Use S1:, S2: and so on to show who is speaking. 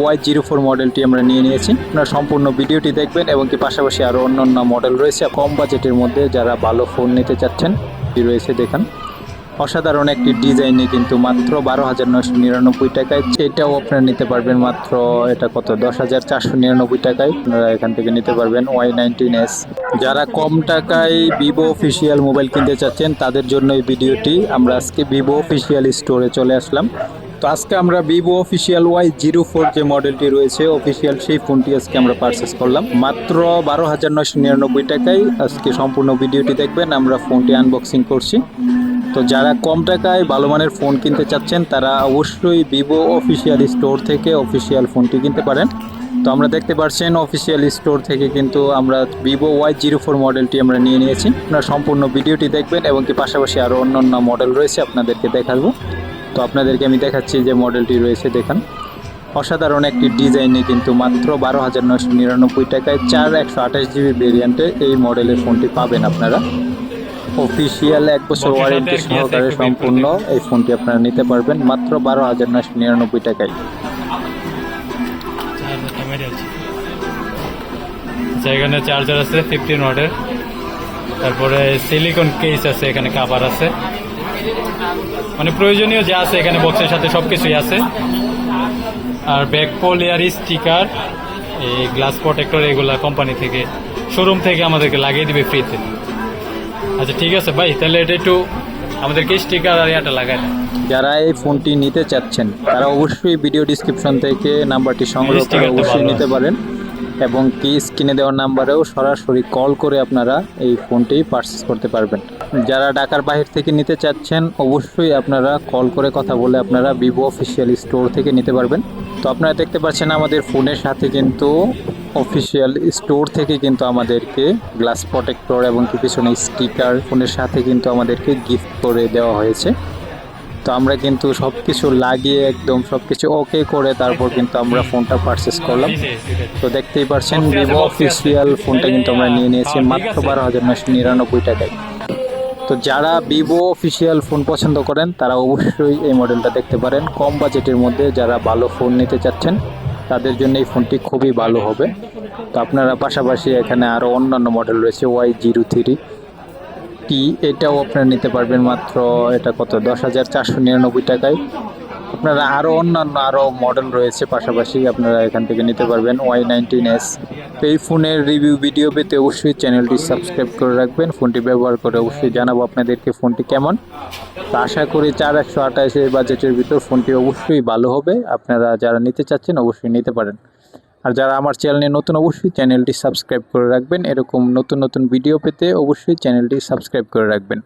S1: Y zero four মডেলটি আমরা নিয়ে নিয়েছি। আপনারা সম্পূর্ণ ভিডিওটি দেখবেন এবং কি পাশাপাশি আরও অন্য অন্য মডেল রয়েছে। কম বাজেটের মধ্যে যারা ভালো ফোন নিতে চাচ্ছেন রয়েছে দেখান। অসাধারণ একটি ডিজাইনে কিন্তু মাত্র বারো হাজার নয়শো নিরানব্বই টাকায়। এটাও আপনারা নিতে পারবেন মাত্র, এটা কত? দশ হাজার চারশো নিরানব্বই টাকায়। আপনারা এখান থেকে নিতে পারবেন ওয়াই নাইনটিন এস যারা কম টাকায় ভিভো অফিসিয়াল মোবাইল কিনতে চাচ্ছেন, তাদের জন্য এই ভিডিওটি। আমরা আজকে ভিভো অফিসিয়াল স্টোরে চলে আসলাম। তো আজকে আমরা Vivo official Y zero four যে মডেলটি রয়েছে অফিসিয়াল সেই ফোনটি আজকে আমরা পারচেস করলাম। মাত্র বারো হাজার নয়শো নিরানব্বই টাকায় আজকে সম্পূর্ণ ভিডিওটি দেখবেন, আমরা ফোনটি আনবক্সিং করছি। তো যারা কম টাকায় ভালো মানের ফোন কিনতে চাচ্ছেন, তারা অবশ্যই ভিভো অফিসিয়াল স্টোর থেকে অফিসিয়াল ফোনটি কিনতে পারেন। তো আমরা দেখতে পাচ্ছেন অফিসিয়াল স্টোর থেকে কিন্তু আমরা ভিভো ওয়াই জিরো ফোর মডেলটি আমরা নিয়ে নিয়েছি। আপনারা সম্পূর্ণ ভিডিওটি দেখবেন এবং কি পাশাপাশি আরও অন্য অন্য মডেল রয়েছে, আপনাদেরকে দেখাবো। তো আপনাদেরকে আমি দেখাচ্ছি যে মডেলটি রয়েছে দেখান। অসাধারণ একটি ডিজাইনে কিন্তু মাত্র বারো হাজার নয়শো নিরানব্বই টাকায় চার একশো আঠাশ জিবি ভেরিয়েন্টে এই মডেলের ফোনটি পাবেন আপনারা। অফিসিয়াল এক বছর ওয়ারেন্টি সহকারে সম্পূর্ণ এই ফোনটি আপনারা নিতে পারবেন মাত্র বারো হাজার নয়শো নিরানব্বই টাকায়।
S2: এখানে চার্জার আছে ফিফটিন ওয়াটের তারপরে সিলিকন কেস আছে এখানে কাভার আছে। মানে প্রয়োজনীয় যা আছে এখানে বক্সের সাথে সব কিছুই আছে। আর ব্যাক পোলিয়ার স্টিকার এই গ্লাস প্রোটেক্টর এগুলা কোম্পানি থেকে শোরুম থেকে আমাদেরকে লাগিয়ে দিবে ফ্রিতে আচ্ছা ঠিক আছে ভাই তাহলে এটা একটু আমাদেরকে স্টিকার আর ইয়াটা দেন।
S1: যারা এই ফোনটি নিতে চাচ্ছেন তারা অবশ্যই ভিডিও ডিসক্রিপশন থেকে নাম্বারটি সংগ্রহ করে অবশ্যই নিতে পারেন। এবং কি স্ক্রিনে দেওয়ার নাম্বারেও সরাসরি কল করে আপনারা এই ফোনটি পারচেস করতে পারবেন। যারা ঢাকার বাহির থেকে নিতে চাচ্ছেন, অবশ্যই আপনারা কল করে কথা বলে আপনারা ভিভো অফিসিয়াল স্টোর থেকে নিতে পারবেন। তো আপনারা দেখতে পাচ্ছেন আমাদের ফোনের সাথে কিন্তু অফিসিয়াল স্টোর থেকে কিন্তু আমাদেরকে গ্লাস প্রোটেক্টর এবং কি পিছনে স্টিকার ফোনের সাথে কিন্তু আমাদেরকে গিফট করে দেওয়া হয়েছে। তো আমরা কিন্তু সব কিছু লাগিয়ে একদম সব কিছু ওকে করে তারপর কিন্তু আমরা ফোনটা পারচেস করলাম। তো দেখতেই পারছেন ভিভো অফিসিয়াল ফোনটা কিন্তু আমরা নিয়ে নিয়েছি, মাত্র বারো হাজার নয়শো নিরানব্বই টাকায়। তো যারা ভিভো অফিসিয়াল ফোন পছন্দ করেন, তারা অবশ্যই এই মডেলটা দেখতে পারেন। কম বাজেটের মধ্যে যারা ভালো ফোন নিতে চাচ্ছেন, তাদের জন্য এই ফোনটি খুবই ভালো হবে। তো আপনারা পাশাপাশি এখানে আরও অন্যান্য মডেল রয়েছে ওয়াই জিরো থ্রি টি এটাও আপনারা নিতে পারবেন মাত্র, এটা কত? দশ হাজার চারশো নিরানব্বই টাকায়। আপনারা আরও অন্যান্য আরও মডেল রয়েছে, পাশাপাশি আপনারা এখান থেকে নিতে পারবেন ওয়াই নাইনটিন এস এই ফোনের রিভিউ ভিডিও পেতে অবশ্যই চ্যানেলটি সাবস্ক্রাইব করে রাখবেন। ফোনটি ব্যবহার করে অবশ্যই জানাব আপনাদেরকে ফোনটি কেমন। তো আশা করি চার একশো আঠাশের বাজেটের ভিতর ফোনটি অবশ্যই ভালো হবে। আপনারা যারা নিতে চাচ্ছেন অবশ্যই নিতে পারেন। আর যারা আমার চ্যানেলে নতুন, অবশ্যই চ্যানেলটি সাবস্ক্রাইব করে রাখবেন। এরকম নতুন নতুন ভিডিও পেতে অবশ্যই চ্যানেলটি সাবস্ক্রাইব করে রাখবেন।